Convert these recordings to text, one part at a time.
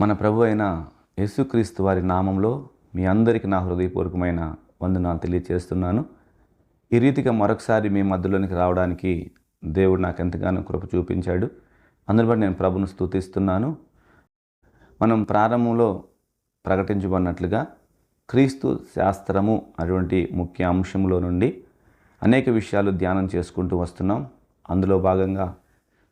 మన ప్రభు అయిన యేసుక్రీస్తు వారి నామంలో మీ అందరికీ నా హృదయపూర్వకమైన వందనాలు తెలియజేస్తున్నాను ఈ రీతిగా మరొకసారి మీ మధ్యలోనికి రావడానికి దేవుడు నాకు ఎంతగానో కృప చూపించాడు. అందులో నేను ప్రభును స్తుతిస్తున్నాను. మనం ప్రారంభంలో ప్రకటించబడినట్లుగా క్రీస్తు శాస్త్రము అటువంటి ముఖ్య అంశంలో నుండి అనేక విషయాలు ధ్యానం చేసుకుంటూ వస్తున్నాం. అందులో భాగంగా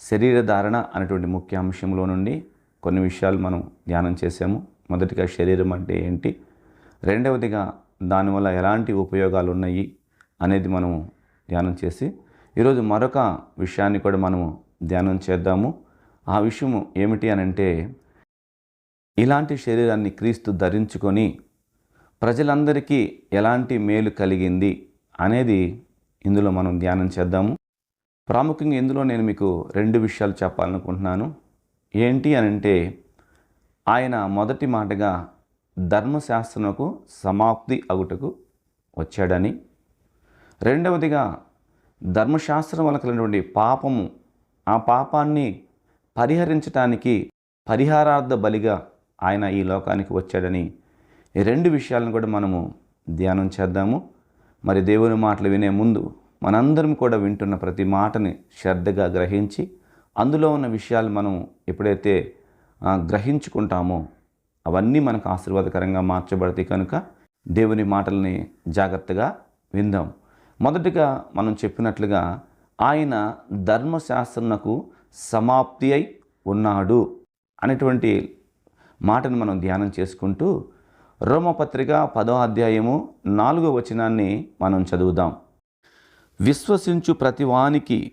శరీరధారణ అనేటువంటి ముఖ్య అంశంలో నుండి కొన్ని విషయాలు మనం ధ్యానం చేసాము మొదటిగా శరీరం అంటే ఏంటి? రెండవదిగా దానివల్ల ఎలాంటి ఉపయోగాలు ఉన్నాయి అనేది మనము ధ్యానం చేసి ఈరోజు మరొక విషయాన్ని కూడా మనము ధ్యానం చేద్దాము. ఆ విషయము ఏమిటి అని అంటే ఇలాంటి శరీరాన్ని క్రీస్తు ధరించుకొని ప్రజలందరికీ ఎలాంటి మేలు కలిగింది అనేది ఇందులో మనం ధ్యానం చేద్దాము. ప్రాముఖ్యంగా ఇందులో నేను మీకు రెండు విషయాలు చెప్పాలనుకుంటున్నాను. ఏంటి అని అంటే ఆయన మొదటి మాటగా ధర్మశాస్త్రముకు సమాప్తి అగుటకు వచ్చాడని. రెండవదిగా ధర్మశాస్త్రం వల్ల కలిగినటువంటి పాపము ఆ పాపాన్ని పరిహరించటానికి పరిహారార్థ బలిగా ఆయన ఈ లోకానికి వచ్చాడని. ఈ రెండు విషయాలను కూడా మనము ధ్యానం చేద్దాము. మరి దేవుని మాటలు వినే ముందు మనందరం కూడా వింటున్న ప్రతి మాటని శ్రద్ధగా గ్రహించి అందులో ఉన్న విషయాలు మనం ఎప్పుడైతే గ్రహించుకుంటామో అవన్నీ మనకు ఆశీర్వాదకరంగా మార్చబడతాయి కనుక దేవుని మాటల్ని జాగ్రత్తగా విందాం. మొదటిగా మనం చెప్పినట్లుగా ఆయన ధర్మశాస్త్రమునకు సమాప్తి అయి ఉన్నాడు అనేటువంటి మాటను మనం ధ్యానం చేసుకుంటూ రోమపత్రిక పదో అధ్యాయము నాలుగో వచనాన్ని మనం చదువుదాం. విశ్వసించు ప్రతివానికి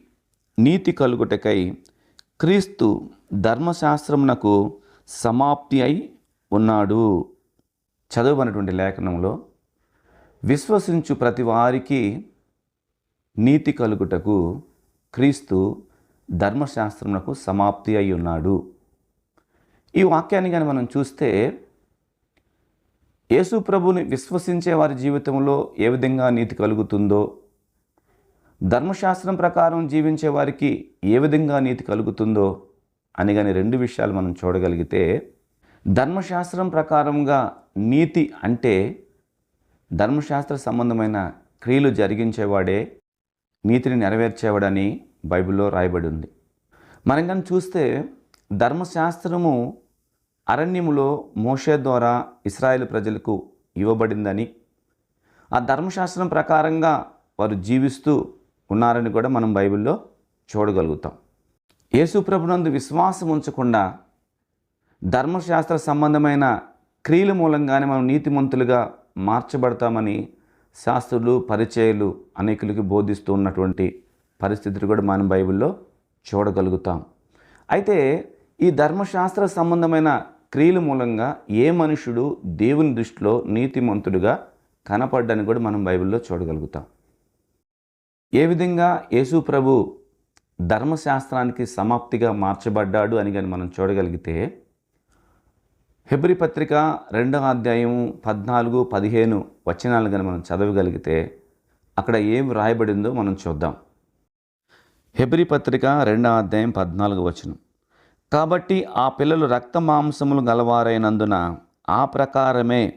నీతి కలుగుటకై క్రీస్తు ధర్మశాస్త్రమునకు సమాప్తి అయి ఉన్నాడు. చదవనటువంటి లేఖనంలో విశ్వసించు ప్రతి వారికి నీతి కలుగుటకు క్రీస్తు ధర్మశాస్త్రమునకు సమాప్తి అయి ఉన్నాడు. ఈ వాక్యాన్ని కానీ మనం చూస్తే యేసు ప్రభుని విశ్వసించే వారి జీవితంలో ఏ విధంగా నీతి కలుగుతుందో ధర్మశాస్త్రం ప్రకారం జీవించే వారికి ఏ విధంగా నీతి కలుగుతుందో అని కానీ రెండు విషయాలు మనం చూడగలిగితే ధర్మశాస్త్రం ప్రకారంగా నీతి అంటే ధర్మశాస్త్ర సంబంధమైన క్రియలు జరిగించేవాడే నీతిని నెరవేర్చేవాడని బైబిల్లో రాయబడి ఉంది మనం కానీ చూస్తే ధర్మశాస్త్రము అరణ్యములో మోషే ద్వారా ఇస్రాయేల్ ప్రజలకు ఇవ్వబడిందని ఆ ధర్మశాస్త్రం ప్రకారంగా వారు జీవిస్తూ ఉన్నారని కూడా మనం బైబిల్లో చూడగలుగుతాం. యేసుప్రభునందు విశ్వాసం ఉంచకుండా ధర్మశాస్త్ర సంబంధమైన క్రియల మూలంగానే మనం నీతిమంతులుగా మార్చబడతామని శాస్త్రులు పరిచయాలు అనేకులకి బోధిస్తూ ఉన్నటువంటి పరిస్థితులు కూడా మనం బైబిల్లో చూడగలుగుతాం. అయితే ఈ ధర్మశాస్త్ర సంబంధమైన క్రియల మూలంగా ఏ మనుషుడు దేవుని దృష్టిలో నీతిమంతుడుగా కనపడ్డని కూడా మనం బైబిల్లో చూడగలుగుతాం. ఏ విధంగా యేసు ప్రభు ధర్మశాస్త్రానికి సమాప్తిగా మార్చబడ్డాడు అని కానీ మనం చూడగలిగితే హెబ్రి పత్రిక రెండవ అధ్యాయం పద్నాలుగు పదిహేను వచనాలు కానీ మనం చదవగలిగితే అక్కడ ఏం రాయబడిందో మనం చూద్దాం. హెబ్రి పత్రిక రెండవ అధ్యాయం పద్నాలుగు వచనం. కాబట్టి ఆ పిల్లలు రక్త మాంసములు గలవారైనందున ఆ ప్రకారమే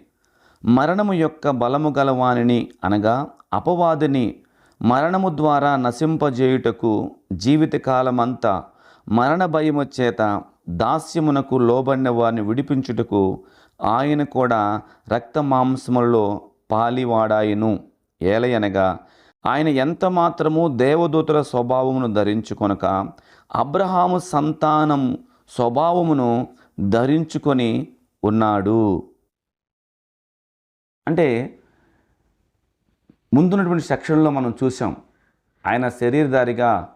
మరణము యొక్క బలము గలవానిని అనగా అపవాదిని మరణము ద్వారా నశింపజేయుటకు జీవితకాలమంతా మరణ భయము చేత దాస్యమునకు లోబడిన వారిని విడిపించుటకు ఆయన కూడా రక్త మాంసములలో పాలివాడాయను. ఏలయనగా ఆయన ఎంత మాత్రము దేవదూతల స్వభావమును ధరించుకొనక అబ్రహాము సంతానం స్వభావమును ధరించుకొని ఉన్నాడు. అంటే ముందున్నటువంటి సెక్షన్లో మనం చూసాం ఆయన శరీరధారిగా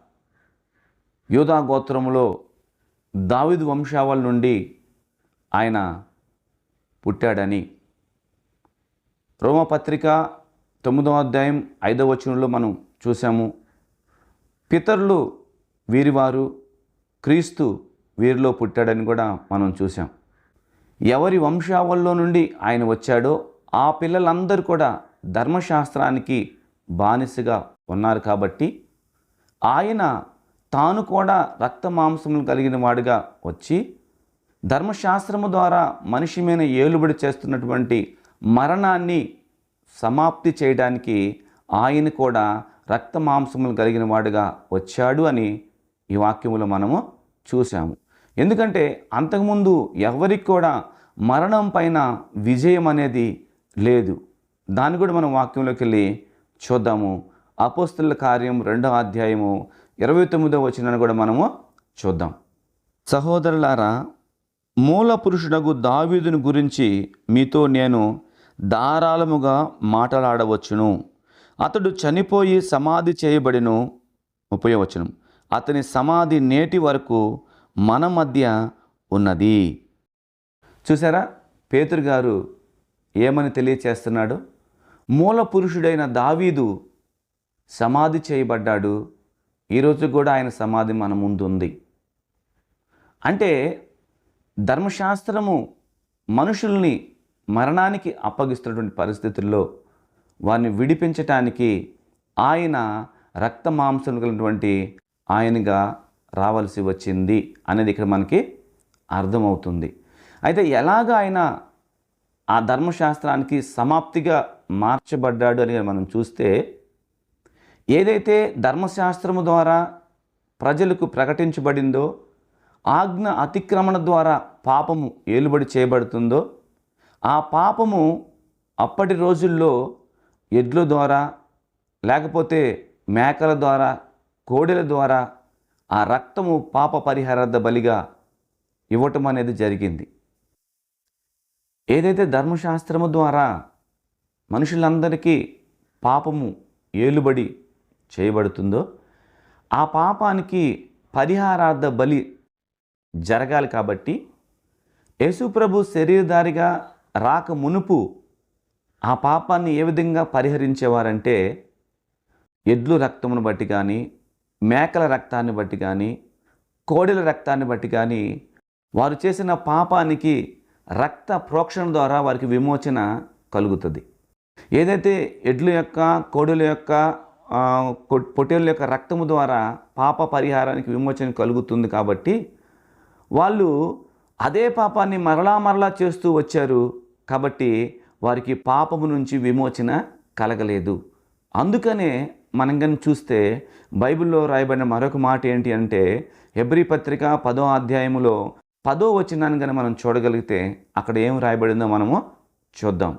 యూదా గోత్రములో దావిదు వంశావళి నుండి ఆయన పుట్టాడని. రోమపత్రిక తొమ్మిదవ అధ్యాయం ఐదవ వచనంలో మనం చూసాము. పితరులు వీరివారు క్రీస్తు వీరిలో పుట్టాడని కూడా మనం చూసాం. ఎవరి వంశావళిలో నుండి ఆయన వచ్చాడో ఆ పిల్లలందరూ కూడా ధర్మశాస్త్రానికి బానిసగా ఉన్నారు కాబట్టి ఆయన తాను కూడా రక్త మాంసములు కలిగిన వాడిగా వచ్చి ధర్మశాస్త్రము ద్వారా మనిషి మీద ఏలుబడి చేస్తున్నటువంటి మరణాన్ని సమాప్తి చేయడానికి ఆయన కూడా రక్త మాంసములు కలిగిన వాడుగా వచ్చాడు అని ఈ వాక్యములో మనము చూసాము ఎందుకంటే అంతకుముందు ఎవరికి కూడా మరణం పైన విజయం అనేది లేదు. దాన్ని కూడా మనం వాక్యంలోకి వెళ్ళి చూద్దాము. అపోస్తుల కార్యం రెండవ అధ్యాయము ఇరవై తొమ్మిదో వచనాన్ని కూడా మనము చూద్దాం. సహోదరులారా మూల పురుషుడకు దావీదుని గురించి మీతో నేను ధారాళముగా మాట్లాడవచ్చును. అతడు చనిపోయి సమాధి చేయబడిను ఉపయోగవచనం అతని సమాధి నేటి వరకు మన మధ్య ఉన్నది. చూసారా? పేతురు గారు ఏమని తెలియచేస్తున్నాడు? మూల పురుషుడైన దావీదు సమాధి చేయబడ్డాడు. ఈరోజు కూడా ఆయన సమాధి మన ముందు ఉంది అంటే ధర్మశాస్త్రము మనుషుల్ని మరణానికి అప్పగిస్తున్నటువంటి పరిస్థితుల్లో వారిని విడిపించటానికి ఆయన రక్త మాంసం కలిగినటువంటి ఆయనగా రావాల్సి వచ్చింది అనేది ఇక్కడ మనకి అర్థమవుతుంది. అయితే ఎలాగ ఆయన ఆ ధర్మశాస్త్రానికి సమాప్తిగా మార్చబడ్డాడు అని మనం చూస్తే ఏదైతే ధర్మశాస్త్రము ద్వారా ప్రజలకు ప్రకటించబడిందో ఆజ్ఞ అతిక్రమణ ద్వారా పాపము ఏలుబడి చేయబడుతుందో ఆ పాపము అప్పటి రోజుల్లో ఎడ్ల ద్వారా లేకపోతే మేకల ద్వారా కోడెల ద్వారా ఆ రక్తము పాప పరిహారార్థ బలిగా ఇవ్వటం అనేది జరిగింది. ఏదైతే ధర్మశాస్త్రము ద్వారా మనుషులందరికీ పాపము ఏలుబడి చేయబడుతుందో ఆ పాపానికి పరిహారార్థ బలి జరగాలి కాబట్టి యేసుప్రభు శరీరధారిగా రాక మునుపు ఆ పాపాన్ని ఏ విధంగా పరిహరించేవారంటే ఎడ్లు రక్తమును బట్టి కానీ మేకల రక్తాన్ని బట్టి కానీ కోడెల రక్తాన్ని బట్టి కానీ వారు చేసిన పాపానికి రక్త ప్రోక్షణ ద్వారా వారికి విమోచన కలుగుతుంది. ఏదైతే ఎడ్ల యొక్క కోడుల యొక్క కొ- పొట్టేళ్ళ యొక్క రక్తము ద్వారా పాప పరిహారానికి విమోచన కలుగుతుంది కాబట్టి వాళ్ళు అదే పాపాన్ని మరలా మరలా చేస్తూ వచ్చారు కాబట్టి వారికి పాపము నుంచి విమోచన కలగలేదు. అందుకనే మనం కానీ చూస్తే బైబిల్లో రాయబడిన మరొక మాట ఏంటి అంటే ఎబ్రి పత్రిక పదో అధ్యాయములో పదో వచనాన్ని కానీ మనం చూడగలిగితే అక్కడ ఏం రాయబడిందో మనము చూద్దాం.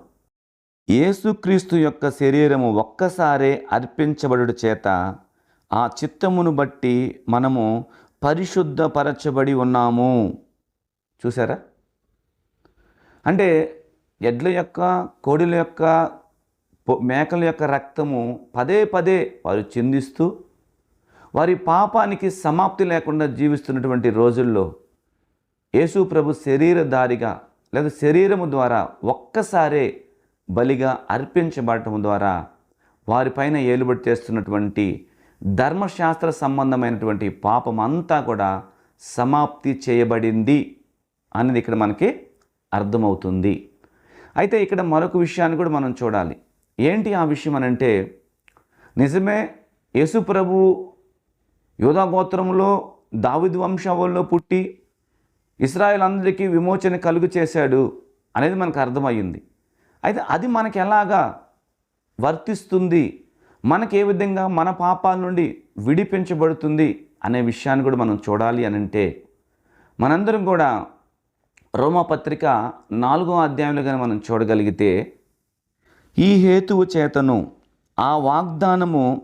యేసుక్రీస్తు యొక్క శరీరము ఒక్కసారే అర్పించబడుట చేత ఆ చిత్తమును బట్టి మనము పరిశుద్ధపరచబడి ఉన్నాము. చూసారా అంటే ఎడ్ల యొక్క కోడిల యొక్క మేకల యొక్క రక్తము పదే పదే వారు చిందిస్తూ వారి పాపానికి సమాప్తి లేకుండా జీవిస్తున్నటువంటి రోజుల్లో యేసు ప్రభు శరీరధారిగా లేదా శరీరము ద్వారా ఒక్కసారే బలిగా అర్పించబడటం ద్వారా వారిపైన ఏలుబడి చేస్తున్నటువంటి ధర్మశాస్త్ర సంబంధమైనటువంటి పాపం అంతా కూడా సమాప్తి చేయబడింది అనేది ఇక్కడ మనకి అర్థమవుతుంది. అయితే ఇక్కడ మరొక విషయాన్ని కూడా మనం చూడాలి. ఏంటి ఆ విషయం అనంటే నిజమే యేసు ప్రభు యోధా గోత్రంలో దావిద్ వంశావళిలో పుట్టి ఇస్రాయల్ అందరికీ విమోచన కలుగు చేశాడు అనేది మనకు అర్థమయ్యింది. అయితే అది మనకి ఎలాగా వర్తిస్తుంది? మనకి ఏ విధంగా మన పాపాల నుండి విడిపించబడుతుంది అనే విషయాన్ని కూడా మనం చూడాలి అని అంటే మనందరం కూడా రోమపత్రిక నాలుగో అధ్యాయంలో కానీ మనం చూడగలిగితే ఈ హేతువు చేతను ఆ వాగ్దానము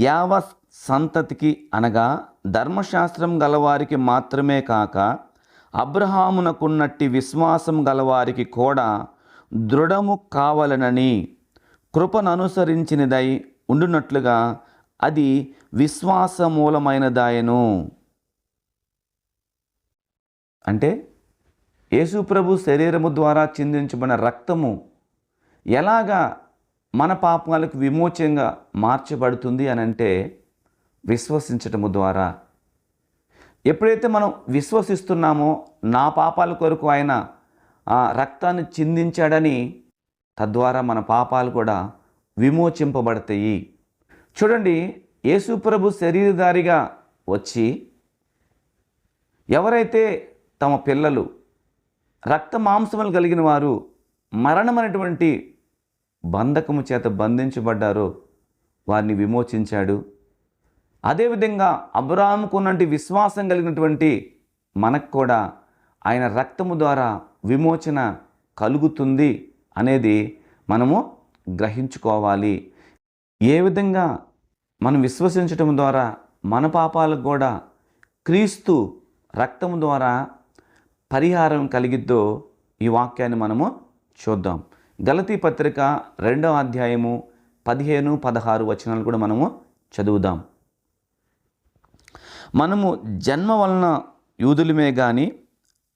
యావ సంతతికి అనగా ధర్మశాస్త్రం గలవారికి మాత్రమే కాక అబ్రహామునకున్నట్టి విశ్వాసం గలవారికి కూడా దృఢము కావలనని కృపననుసరించినదై ఉండునట్లుగా అది విశ్వాసమూలమైనదాయను. అంటే యేసుప్రభు శరీరము ద్వారా చిందించబడిన రక్తము ఎలాగా మన పాపాలకు విమోచంగా మార్చబడుతుంది అని అంటే విశ్వసించటము ద్వారా. ఎప్పుడైతే మనం విశ్వసిస్తున్నామో నా పాపాల కొరకు ఆయన ఆ రక్తాన్ని చిందించాడని తద్వారా మన పాపాలు కూడా విమోచింపబడతాయి. చూడండి యేసుప్రభు శరీరధారిగా వచ్చి ఎవరైతే తమ పిల్లలు రక్త మాంసములు కలిగిన వారు మరణమైనటువంటి బంధకము చేత బంధించబడ్డారో వారిని విమోచించాడు. అదేవిధంగా అబ్రాహంకు ఉన్నటువంటి విశ్వాసం కలిగినటువంటి మనకు కూడా ఆయన రక్తము ద్వారా విమోచన కలుగుతుంది అనేది మనము గ్రహించుకోవాలి. ఏ విధంగా మనం విశ్వసించటం ద్వారా మన పాపాలకు కూడా క్రీస్తు రక్తం ద్వారా పరిహారం కలిగిద్దో ఈ వాక్యాన్ని మనము చూద్దాం. గలతీ పత్రిక రెండవ అధ్యాయము పదిహేను పదహారు వచనాలు కూడా మనము చదువుదాం. మనము జన్మ వలన యూదులమే కానీ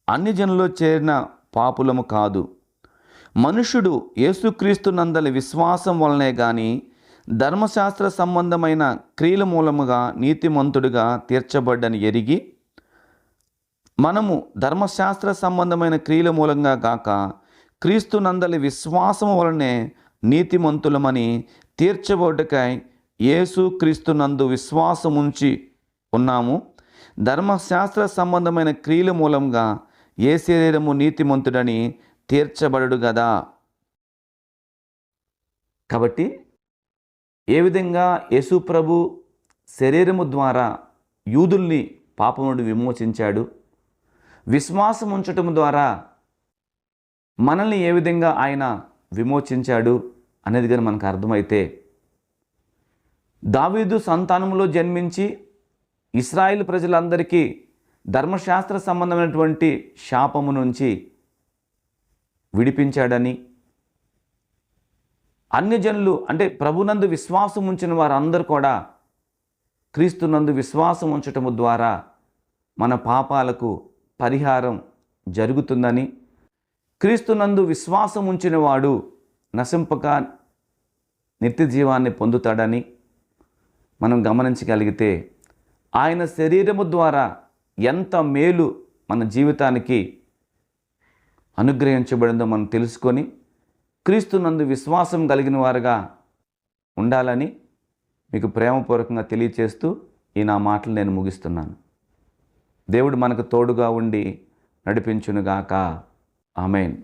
అన్ని జనులు చేరిన పాపులము కాదు. మనుషుడు యేసుక్రీస్తు నందలి విశ్వాసం వలనే కానీ ధర్మశాస్త్ర సంబంధమైన క్రియల మూలముగా నీతిమంతుడిగా తీర్చబడ్డని ఎరిగి మనము ధర్మశాస్త్ర సంబంధమైన క్రియల మూలంగా కాక క్రీస్తు నందలి విశ్వాసం వలనే నీతిమంతులమని తీర్చబడ్డకై యేసు క్రీస్తు నందు విశ్వాసం ఉంచి ఉన్నాము. ధర్మశాస్త్ర సంబంధమైన క్రియల మూలంగా ఏ శరీరము నీతిమంతుడని తీర్చబడడు కదా కాబట్టి ఏ విధంగా యేసు ప్రభు శరీరము ద్వారా యూదుల్ని పాపం నుండి విమోచించాడు? విశ్వాసం ఉంచటం ద్వారా మనల్ని ఏ విధంగా ఆయన విమోచించాడు అనేది కానీ మనకు అర్థమైతే దావీదు సంతానంలో జన్మించి ఇస్రాయిల్ ప్రజలందరికీ ధర్మశాస్త్ర సంబంధమైనటువంటి శాపము నుంచి విడిపించాడని అన్యజనులు అంటే ప్రభునందు విశ్వాసం ఉంచిన వారందరూ కూడా క్రీస్తునందు విశ్వాసం ఉంచటము ద్వారా మన పాపాలకు పరిహారం జరుగుతుందని క్రీస్తునందు విశ్వాసం ఉంచిన వాడు నశింపక నిత్య జీవాన్ని పొందుతాడని మనం గమనించగలిగితే ఆయన శరీరము ద్వారా ఎంత మేలు మన జీవితానికి అనుగ్రహించబడిందో మనం తెలుసుకొని క్రీస్తునందు విశ్వాసం కలిగిన వారుగా ఉండాలని మీకు ప్రేమపూర్వకంగా తెలియచేస్తూ ఈ నా మాటలు నేను ముగిస్తున్నాను. దేవుడు మనకు తోడుగా ఉండి నడిపించునుగాక. ఆమెన్.